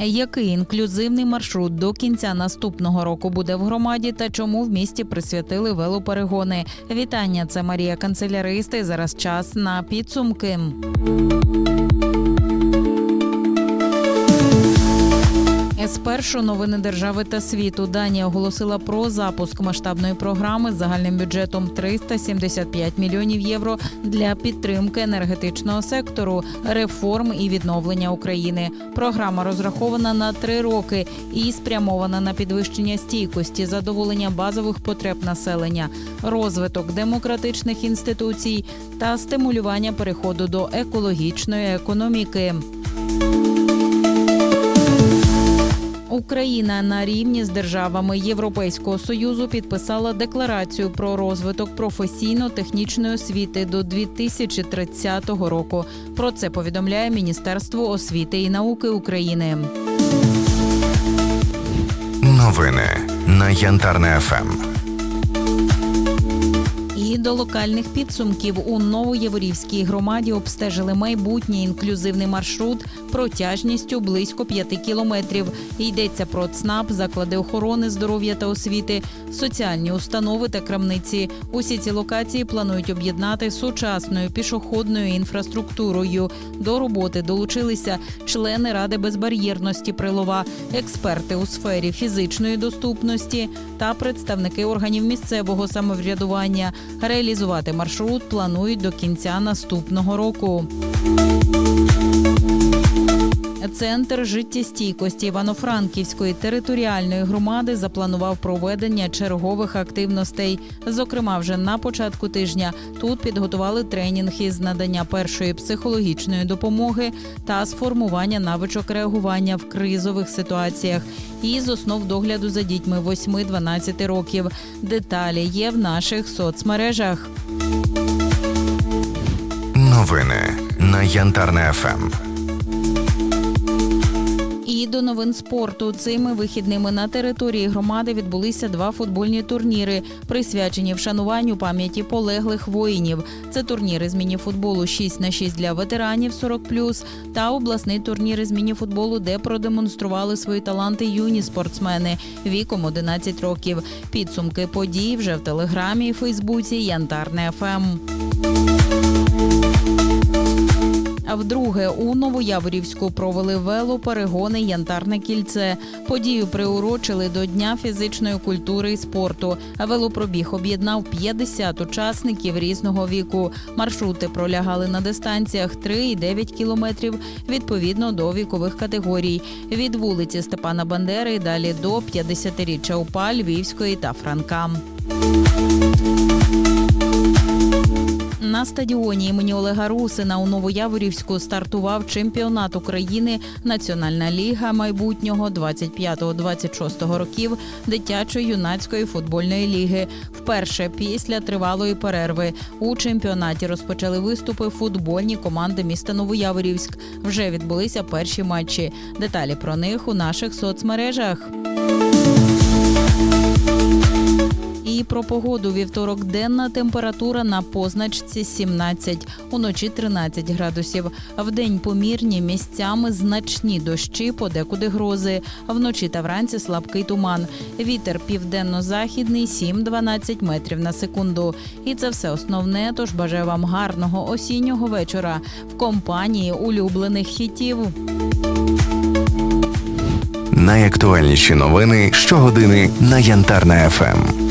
Який інклюзивний маршрут до кінця наступного року буде в громаді та чому в місті присвятили велоперегони? Вітання, це Марія Канцеляристи. Зараз час на підсумки. Спершу новини держави та світу. Данія оголосила про запуск масштабної програми з загальним бюджетом 375 мільйонів євро для підтримки енергетичного сектору, реформ і відновлення України. Програма розрахована на три роки і спрямована на підвищення стійкості, задоволення базових потреб населення, розвиток демократичних інституцій та стимулювання переходу до екологічної економіки. Україна на рівні з державами Європейського союзу підписала декларацію про розвиток професійно-технічної освіти до 2030 року. Про це повідомляє Міністерство освіти і науки України. Новини на Янтарне ФМ. До локальних підсумків у Новоєворівській громаді обстежили майбутній інклюзивний маршрут протяжністю близько 5 кілометрів. Йдеться про ЦНАП, заклади охорони здоров'я та освіти, соціальні установи та крамниці. Усі ці локації планують об'єднати сучасною пішохідною інфраструктурою. До роботи долучилися члени ради безбар'єрності Прилова, експерти у сфері фізичної доступності та представники органів місцевого самоврядування. Реалізувати маршрут планують до кінця наступного року. Центр життєстійкості Івано-Франківської територіальної громади запланував проведення чергових активностей. Зокрема, вже на початку тижня тут підготували тренінг із надання першої психологічної допомоги та сформування навичок реагування в кризових ситуаціях і з основ догляду за дітьми 8-12 років. Деталі є в наших соцмережах. Новини на Янтарне ФМ. І до новин спорту цими вихідними на території громади відбулися два футбольні турніри, присвячені вшануванню пам'яті полеглих воїнів. Це турніри з міні-футболу 6 на 6 для ветеранів 40+, та обласний турнір із міні-футболу, де продемонстрували свої таланти юні спортсмени віком 11 років. Підсумки подій вже в телеграмі і Фейсбуці Янтарне Ем». ФМ. А вдруге у Новояворівську провели велоперегони Янтарне кільце. Подію приурочили до Дня фізичної культури і спорту. Велопробіг об'єднав 50 учасників різного віку. Маршрути пролягали на дистанціях 3,9 кілометрів відповідно до вікових категорій. Від вулиці Степана Бандери і далі до 50-річчя УПА Львівської та Франка. На стадіоні імені Олега Русина у Новояворівську стартував чемпіонат України Національна ліга майбутнього 25-26 років дитячої юнацької футбольної ліги. Вперше після тривалої перерви у чемпіонаті розпочали виступи футбольні команди міста Новояворівськ. Вже відбулися перші матчі. Деталі про них у наших соцмережах. І про погоду вівторок денна температура на позначці 17, уночі 13 градусів. Вдень помірні місцями значні дощі, подекуди грози. Вночі та вранці слабкий туман. Вітер південно-західний 7-12 метрів на секунду. І це все основне. Тож бажаю вам гарного осіннього вечора в компанії улюблених хітів. Найактуальніші новини щогодини на Янтарне ФМ.